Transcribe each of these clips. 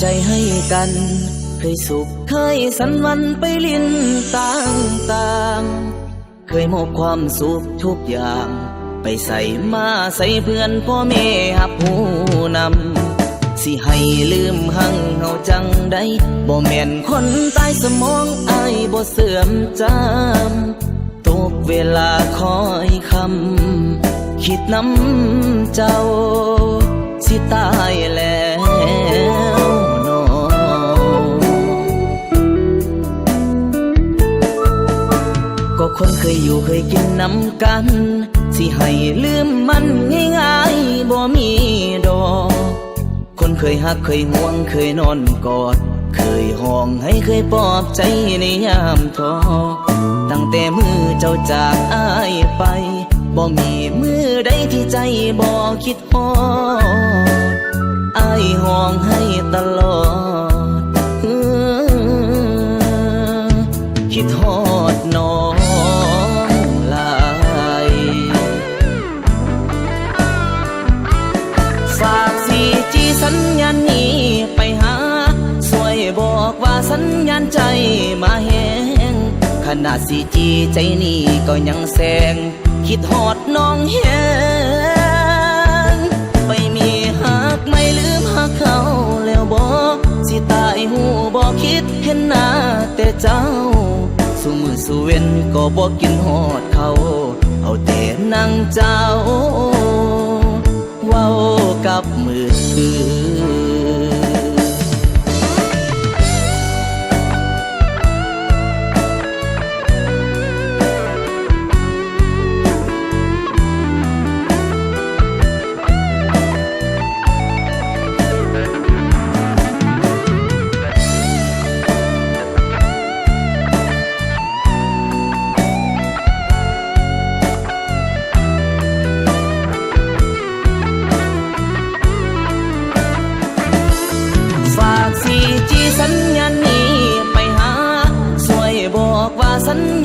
ใจให้กัน เคยสุขเคยสันวันไปลินต่างต่างเคยมอบความสุขทุกอย่าง ไปใส่มาใส่เพื่อนพ่อแม่หับหูนำ สิให้ลืมหังเฮาจังได้บ่แม่นคนตายสมองอายบ่เสื่อมจำตกเวลาคอยคำคิดน้ำเจ้า สิตา คนเคยอยู่เคยกินน้ำกัน สิให้ลืมมันง่ายๆบ่มีดอก คนเคยหักเคยห่วงเคยนอนกอด เคยห้องให้เคยปลอบใจในยามท้อตั้งแต่มือเจ้าจากอายไปบ่มีมือใดที่ใจบ่คิดฮอดอายห้องให้ตลอดคิดฮอดนอ ฝากสีจีสัญญาณนี้ไปหา สวยบอกว่าสัญญาณใจมาแหงขนาดสีจีใจนี้ก็ยังแสง คิดหอดน้องแหงไปมีหักไม่ลืมหักเขาแล้วบอกสิตายหูบอกคิดเห็นหน้าแต่เจ้าสู่มือสู่เวนก็บอกกินหอดเขา เอาแต่นั่งเจ้า กับมือถือ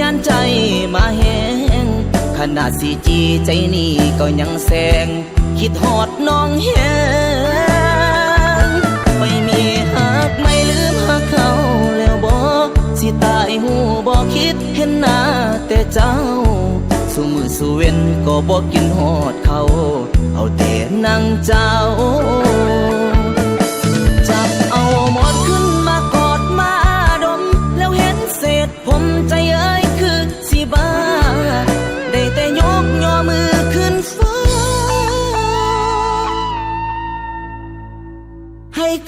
าณใจมาแหงขนาดสีจีใจนี้ก็ยังแสง คิดหอดน้องแหงไม่มีหักไม่ลืมหักเขาแล้วบอกสิตายหูบอกคิดเห็นหน้าแต่เจ้าสู่มือสู่เวนก็บอกกินหอดเขา เอาแต่นั่งเจ้า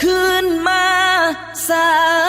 คืนมาสา